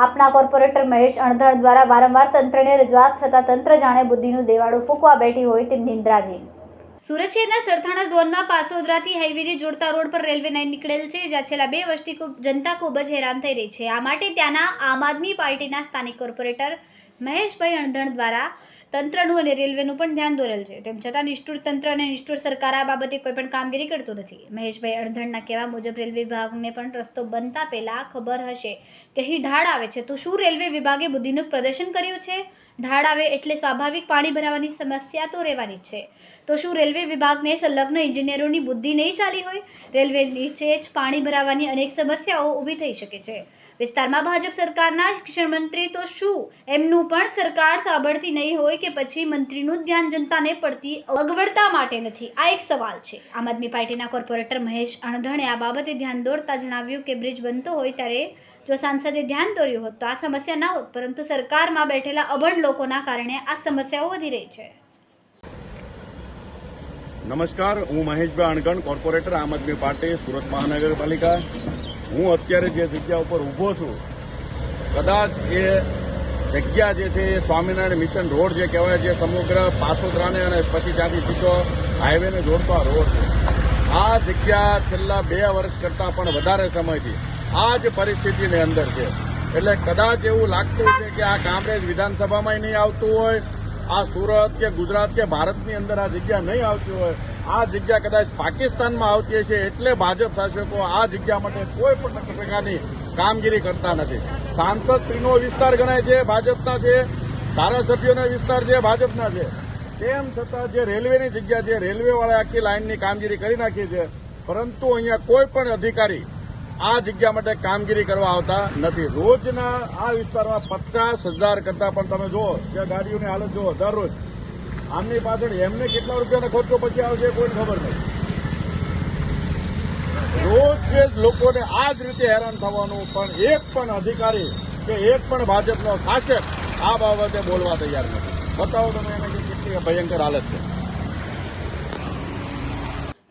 આપના કોર્પોરેટર મહેશ અણધણ દ્વારા વારંવાર તંત્રને રજૂઆત છતાં તંત્ર જાણે બુદ્ધિનું દેવાળું ફૂંકવા બેઠી હોય તેમ નિંદ્રાધીન સુરત શહેરના સરથાણા ઝોનમાં પાસોદરાથી હાઈવેને જોડતા રોડ પર રેલવે લાઇન નીકળેલ છે, જ્યાં છેલ્લા બે વર્ષથી જનતા ખૂબ જ હેરાન થઈ રહી છે. આ માટે ત્યાંના આમ આદમી પાર્ટીના સ્થાનિક કોર્પોરેટર મહેશભાઈ અણધણ દ્વારા તંત્રનું અને રેલવેનું પણ ધ્યાન દોરેલ છે. તેમ છતાં નિષ્ઠુર તંત્ર અને નિષ્ઠુર સરકાર આ બાબતે કોઈ પણ કામગીરી કરતું નથી. મહેશભાઈ અણધણના કહેવા મુજબ રેલવે વિભાગને પણ રસ્તો બનતા પહેલાં ખબર હશે કે અહીં ઢાળ આવે છે. તો શું રેલવે વિભાગે બુદ્ધિનું પ્રદર્શન કર્યું છે? ઢાળ આવે એટલે સ્વાભાવિક પાણી ભરાવાની સમસ્યા તો રહેવાની છે. તો શું રેલવે વિભાગને સંલગ્ન ઇજનેરોની બુદ્ધિ નહીં ચાલી હોય? રેલવે નીચે જ પાણી ભરાવાની અનેક સમસ્યાઓ ઊભી થઈ શકે છે. વિસ્તારમાં ભાજપ સરકારના શિક્ષણ મંત્રી તો શું? એમનું પણ સરકાર સાંભળતી નહીં હોય કે પછી મંત્રીનું ધ્યાન જનતાને પડતી અગવડતા માટે નથી. આ એક સવાલ છે. આમ આદમી પાર્ટીના કોર્પોરેટર મહેશ અણધણે આ બાબતે ધ્યાન દોરતા જણાવ્યું કે બ્રિજ બનતો હોય ત્યારે જો સાંસદે ધ્યાન દોર્યું હોત તો આ સમસ્યા ના હોત, પરંતુ સરકારમાં બેઠેલા અભણ લોકોના કારણે આ સમસ્યાઓ વધી રહી છે. નમસ્કાર, હું મહેશભાઈ અણગણ, કોર્પોરેટર આમ આદમી પાર્ટી, સુરત મહાનગરપાલિકા. હું અત્યારે જે જગ્યા ઉપર ઊભો છું, કદાચ એ જગ્યા જે છે એ સ્વામિનારાયણ મિશન રોડ જે કહેવાય છે સમગ્ર પાસોદરાને અને પછી ત્યાંથી સીધો હાઈવેને જોડતો આ રોડ છે. આ જગ્યા છેલ્લા બે વર્ષ કરતાં પણ વધારે સમયથી આ જ પરિસ્થિતિની અંદર છે. એટલે કદાચ એવું લાગતું છે કે આ કામરેજ વિધાનસભામાં નહીં આવતું હોય, આ સુરત કે ગુજરાત કે ભારતની અંદર આ જગ્યા નહીં આવતી હોય, આ જગ્યા કદાચ પાકિસ્તાનમાં આવતી હશે એટલે ભાજપ શાસકો આ જગ્યા માટે કોઈ પણ પ્રકારની કામગીરી કરતા નથી. સાંસદ ત્રીનો વિસ્તાર ગણાય છે ભાજપના છે, ધારાસભ્યોનો વિસ્તાર છે ભાજપના છે. તેમ છતાં જે રેલવેની જગ્યા છે રેલવેવાળા આખી લાઇનની કામગીરી કરી નાખી છે, પરંતુ અહીંયા કોઈ પણ અધિકારી આ જગ્યા માટે કામગીરી કરવા આવતા નથી. રોજના આ વિસ્તારમાં પચાસ હજાર કરતા પણ તમે જુઓ કે ગાડીઓની હાલત જુઓ દરરોજ આમની પાછળ એમને કેટલા રૂપિયાનો ખર્ચો પછી આવશે કોઈને ખબર નહીં. રોજ લોકોને આ જ રીતે હેરાન થવાનું, પણ એક પણ અધિકારી કે એક પણ ભાજપનો શાસક આ બાબતે બોલવા તૈયાર નથી. બતાવો તમે એને કેટલી ભયંકર હાલત છે.